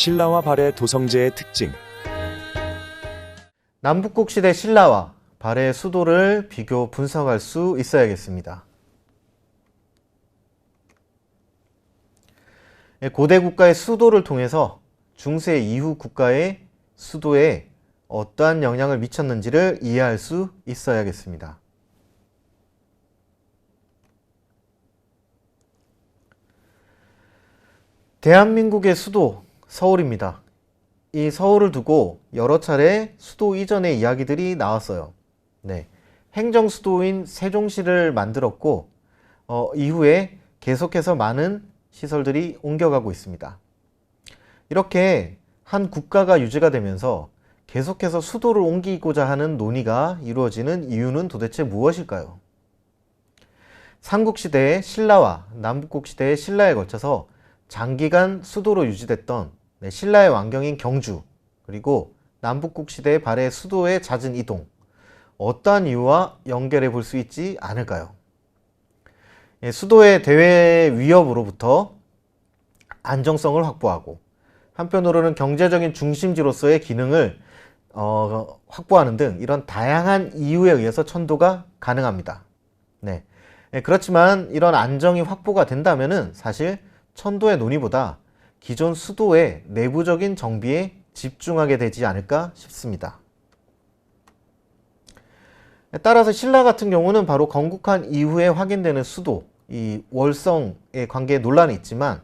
신라와 발해 도성제의 특징 남북국 시대 신라와 발해의 수도를 비교 분석할 수 있어야겠습니다. 예, 고대 국가의 수도를 통해서 중세 이후 국가의 수도에 어떠한 영향을 미쳤는지를 이해할 수 있어야겠습니다. 대한민국의 수도 서울입니다. 이 서울을 두고 여러 차례 수도 이전의 이야기들이 나왔어요. 네. 행정 수도인 세종시를 만들었고 어, 이후에 계속해서 많은 시설들이 옮겨가고 있습니다. 이렇게 한 국가가 유지가 되면서 계속해서 수도를 옮기고자 하는 논의가 이루어지는 이유는 도대체 무엇일까요? 삼국시대의 신라와 남북국시대의 신라에 걸쳐서 장기간 수도로 유지됐던 네, 신라의 왕경인 경주 그리고 남북국 시대의 발해 수도의 잦은 이동 어떠한 이유와 연결해 볼 수 있지 않을까요? 예, 수도의 대외 위협으로부터 안정성을 확보하고 한편으로는 경제적인 중심지로서의 기능을 어, 확보하는 등 이런 다양한 이유에 의해서 천도가 가능합니다. 네. 예, 그렇지만 이런 안정이 확보가 된다면은 사실 천도의 논의보다 기존 수도의 내부적인 정비에 집중하게 되지 않을까 싶습니다. 따라서 신라 같은 경우는 바로 건국한 이후에 확인되는 수도, 이 월성의 관계에 논란이 있지만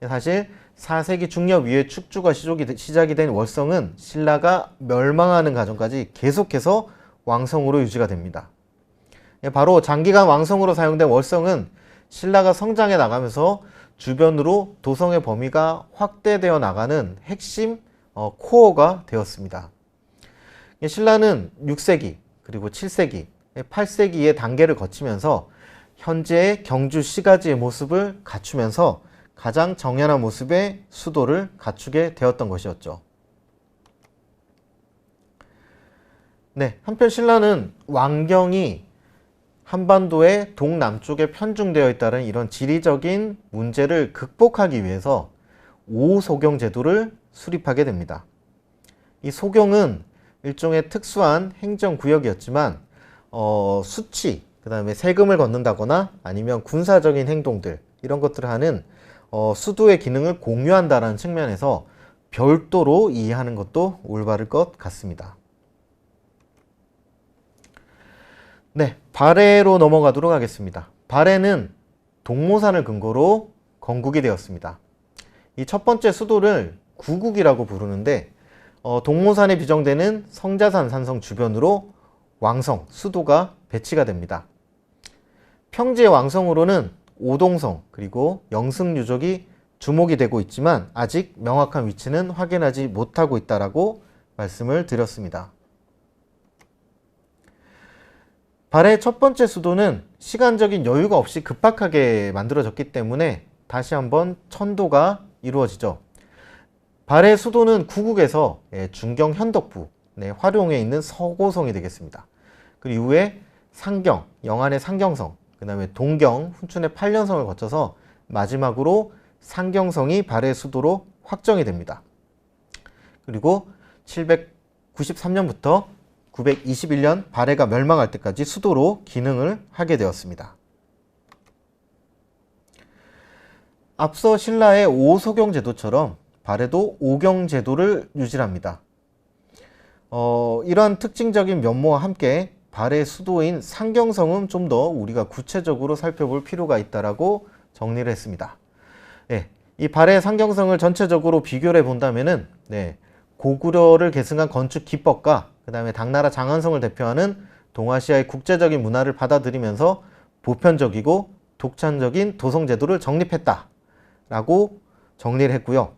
사실 4세기 중엽 이후에 축주가 시작이 된 월성은 신라가 멸망하는 과정까지 계속해서 왕성으로 유지가 됩니다. 바로 장기간 왕성으로 사용된 월성은 신라가 성장해 나가면서 주변으로 도성의 범위가 확대되어 나가는 핵심 어, 코어가 되었습니다. 신라는 6세기 그리고 7세기, 8세기의 단계를 거치면서 현재의 경주 시가지의 모습을 갖추면서 가장 정연한 모습의 수도를 갖추게 되었던 것이었죠. 네, 한편 신라는 왕경이 한반도의 동남쪽에 편중되어 있다는 이런 지리적인 문제를 극복하기 위해서 오소경 제도를 수립하게 됩니다. 이 소경은 일종의 특수한 행정구역이었지만 어, 수치, 그 다음에 세금을 걷는다거나 아니면 군사적인 행동들 이런 것들을 하는 어, 수도의 기능을 공유한다는 측면에서 별도로 이해하는 것도 올바를 것 같습니다. 네, 발해로 넘어가도록 하겠습니다. 발해는 동모산을 근거로 건국이 되었습니다. 이 첫 번째 수도를 구국이라고 부르는데 어, 동모산에 비정되는 성자산 산성 주변으로 왕성, 수도가 배치가 됩니다. 평지의 왕성으로는 오동성 그리고 영승유족이 주목이 되고 있지만 아직 명확한 위치는 확인하지 못하고 있다라고 말씀을 드렸습니다. 발해의 첫 번째 수도는 시간적인 여유가 없이 급박하게 만들어졌기 때문에 다시 한번 천도가 이루어지죠. 발해 수도는 구국에서 예, 중경 현덕부 네, 활용에 있는 서고성이 되겠습니다. 그리고 이후에 상경, 영안의 상경성, 그 다음에 동경, 훈춘의 팔년성을 거쳐서 마지막으로 상경성이 발해 수도로 확정이 됩니다. 그리고 793년부터 921년 발해가 멸망할 때까지 수도로 기능을 하게 되었습니다. 앞서 신라의 오소경 제도처럼 발해도 오경 제도를 유지합니다. 어, 이러한 특징적인 면모와 함께 발해 수도인 상경성은 좀 더 우리가 구체적으로 살펴볼 필요가 있다라고 정리를 했습니다. 네, 이 발해 상경성을 전체적으로 비교를 해 본다면은 네, 고구려를 계승한 건축 기법과 그 다음에 당나라 장안성을 대표하는 동아시아의 국제적인 문화를 받아들이면서 보편적이고 독창적인 도성제도를 정립했다 라고 정리를 했고요.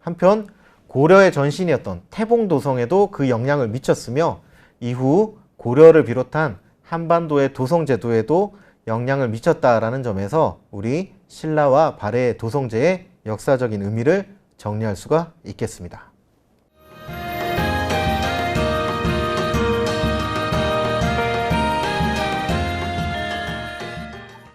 한편 고려의 전신이었던 태봉도성에도 그 영향을 미쳤으며 이후 고려를 비롯한 한반도의 도성제도에도 영향을 미쳤다라는 점에서 우리 신라와 발해의 도성제의 역사적인 의미를 정리할 수가 있겠습니다.